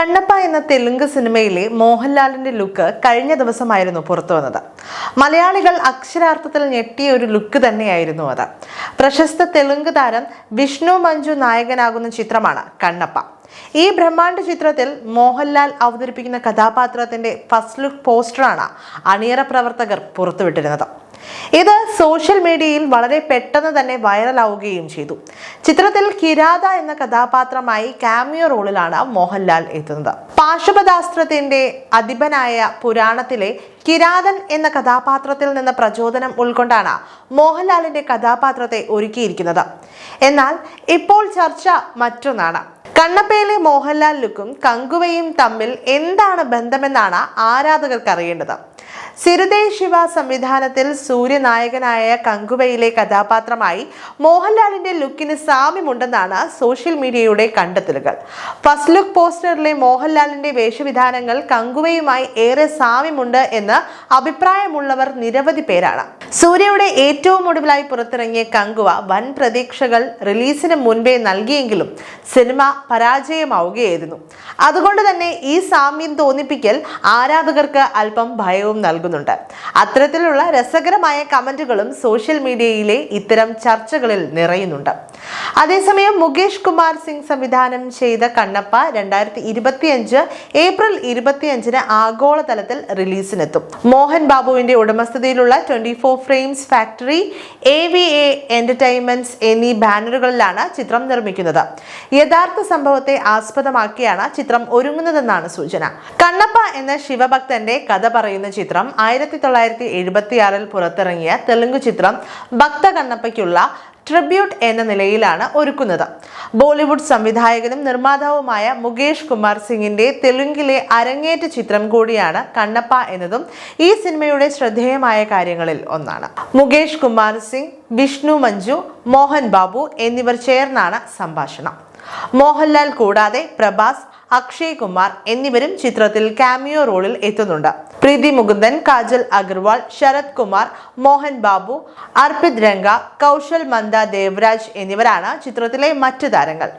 കണ്ണപ്പ എന്ന തെലുങ്ക് സിനിമയിലെ മോഹൻലാലിന്റെ ലുക്ക് കഴിഞ്ഞ ദിവസമായിരുന്നു പുറത്തു വന്നത്. മലയാളികൾ അക്ഷരാർത്ഥത്തിൽ ഞെട്ടിയ ഒരു ലുക്ക് തന്നെയായിരുന്നു അത്. പ്രശസ്ത തെലുങ്ക് താരം വിഷ്ണു മഞ്ജു നായകനാകുന്ന ചിത്രമാണ് കണ്ണപ്പ. ഈ ബ്രഹ്മാണ്ഡ ചിത്രത്തിൽ മോഹൻലാൽ അവതരിപ്പിക്കുന്ന കഥാപാത്രത്തിന്റെ ഫസ്റ്റ് ലുക്ക് പോസ്റ്ററാണ് അണിയറ പ്രവർത്തകർ പുറത്തുവിട്ടിരുന്നത്. ഇത് സോഷ്യൽ മീഡിയയിൽ വളരെ പെട്ടെന്ന് തന്നെ വൈറലാവുകയും ചെയ്തു. ചിത്രത്തിൽ കിരാത എന്ന കഥാപാത്രമായി കാമിയോ റോളിലാണ് മോഹൻലാൽ എത്തുന്നത്. പാശുപദാസ്ത്രത്തിന്റെ അധിപനായ പുരാണത്തിലെ കിരാതൻ എന്ന കഥാപാത്രത്തിൽ നിന്ന് പ്രചോദനം ഉൾക്കൊണ്ടാണ് മോഹൻലാലിന്റെ കഥാപാത്രത്തെ ഒരുക്കിയിരിക്കുന്നത്. എന്നാൽ ഇപ്പോൾ ചർച്ച മറ്റൊന്നാണ്. കണ്ണപ്പയിലെ മോഹൻലാൽ ലുക്കും കങ്കുവയും തമ്മിൽ എന്താണ് ബന്ധമെന്നാണ് ആരാധകർക്ക് അറിയേണ്ടത് സിരുദേ ശിവ സംവിധാനത്തിൽ സൂര്യനായകനായ കങ്കുവയിലെ കഥാപാത്രമായി മോഹൻലാലിന്റെ ലുക്കിന് സാമ്യമുണ്ടെന്നാണ് സോഷ്യൽ മീഡിയയുടെ കണ്ടെത്തലുകൾ. ഫസ്റ്റ് ലുക്ക് പോസ്റ്ററിലെ മോഹൻലാലിന്റെ വേഷവിധാനങ്ങൾ കങ്കുവയുമായി ഏറെ സാമ്യമുണ്ട് എന്ന് അഭിപ്രായമുള്ളവർ നിരവധി പേരാണ്. സൂര്യയുടെ ഏറ്റവും ഒടുവിലായി പുറത്തിറങ്ങിയ കങ്കുവ വൻ പ്രതീക്ഷകൾ റിലീസിന് മുൻപേ നൽകിയെങ്കിലും സിനിമ പരാജയമാവുകയായിരുന്നു. അതുകൊണ്ട് തന്നെ ഈ സാമ്യം തോന്നിപ്പിക്കൽ ആരാധകർക്ക് അല്പം ഭയവും നൽകുന്നുണ്ട്. അത്തരത്തിലുള്ള രസകരമായ കമന്റുകളും സോഷ്യൽ മീഡിയയിലെ ഇത്തരം ചർച്ചകളിൽ നിറയുന്നുണ്ട്. അതേസമയം മുകേഷ് കുമാർ സിംഗ് സംവിധാനം ചെയ്ത കണ്ണപ്പ രണ്ടായിരത്തി ഇരുപത്തിയഞ്ച് ഏപ്രിൽ ഇരുപത്തിയഞ്ചിന് ആഗോളതലത്തിൽ റിലീസിനെത്തും. മോഹൻ ബാബുവിന്റെ ഉടമസ്ഥതയിലുള്ള twenty four frames factory A V A entertainments എന്നീ ബാനറുകളിലാണ് ചിത്രം നിർമ്മിക്കുന്നത്. യഥാർത്ഥ സംഭവത്തെ ആസ്പദമാക്കിയാണ് ചിത്രം ഒരുങ്ങുന്നതെന്നാണ് സൂചന. കണ്ണപ്പ എന്ന ശിവഭക്തന്റെ കഥ പറയുന്ന ചിത്രം ആയിരത്തി തൊള്ളായിരത്തി എഴുപത്തിയാറിൽ പുറത്തിറങ്ങിയ തെലുങ്ക് ചിത്രം ഭക്ത കണ്ണപ്പയ്ക്കുള്ള ട്രിബ്യൂട്ട് എന്ന നിലയിലാണ് ഒരുക്കുന്നത്. ബോളിവുഡ് സംവിധായകനും നിർമ്മാതാവുമായ മുകേഷ് കുമാർ സിംഗിന്റെ തെലുങ്കിലെ അരങ്ങേറ്റ ചിത്രം കൂടിയാണ് കണ്ണപ്പ എന്നതും ഈ സിനിമയുടെ ശ്രദ്ധേയമായ കാര്യങ്ങളിൽ ഒന്നാണ്. മുകേഷ് കുമാർ സിംഗ് വിഷ്ണു മഞ്ജു മോഹൻ ബാബു എന്നിവർ ചേർന്നാണ് സംഭാഷണം. മോഹൻലാൽ കൂടാതെ പ്രഭാസ് അക്ഷയ് കുമാർ എന്നിവരും ചിത്രത്തിൽ കാമിയോ റോളിൽ എത്തുന്നുണ്ട്. പ്രീതി മുകുന്ദൻ കാജൽ അഗർവാൾ ശരത് കുമാർ മോഹൻ ബാബു അർപ്പിത് രംഗ കൗശൽ മന്ദ ദേവരാജ് എന്നിവരാണ് ചിത്രത്തിലെ മറ്റ് താരങ്ങൾ.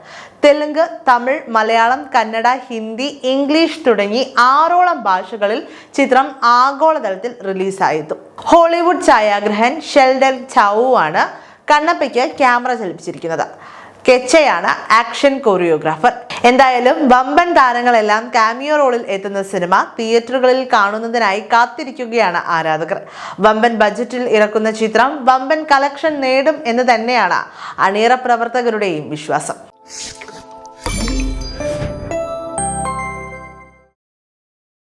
തെലുങ്ക് തമിഴ് മലയാളം കന്നഡ ഹിന്ദി ഇംഗ്ലീഷ് തുടങ്ങി ആറോളം ഭാഷകളിൽ ചിത്രം ആഗോളതലത്തിൽ റിലീസായെത്തും. ഹോളിവുഡ് ഛായാഗ്രഹൻ ഷെൽഡൽ ചാവു ആണ് കണ്ണപ്പയ്ക്ക് ക്യാമറ ചലിപ്പിച്ചിരിക്കുന്നത്. കെച്ചയാണ് ആക്ഷൻ കൊറിയോഗ്രാഫർ. എന്തായാലും വമ്പൻ താരങ്ങളെല്ലാം കാമിയോ റോളിൽ എത്തുന്ന സിനിമ തിയേറ്ററുകളിൽ കാണുന്നതിനായി കാത്തിരിക്കുകയാണ് ആരാധകർ. വമ്പൻ ബജറ്റിൽ ഇറക്കുന്ന ചിത്രം വമ്പൻ കളക്ഷൻ നേടും എന്ന് തന്നെയാണ് അണിയറ പ്രവർത്തകരുടെയും വിശ്വാസം.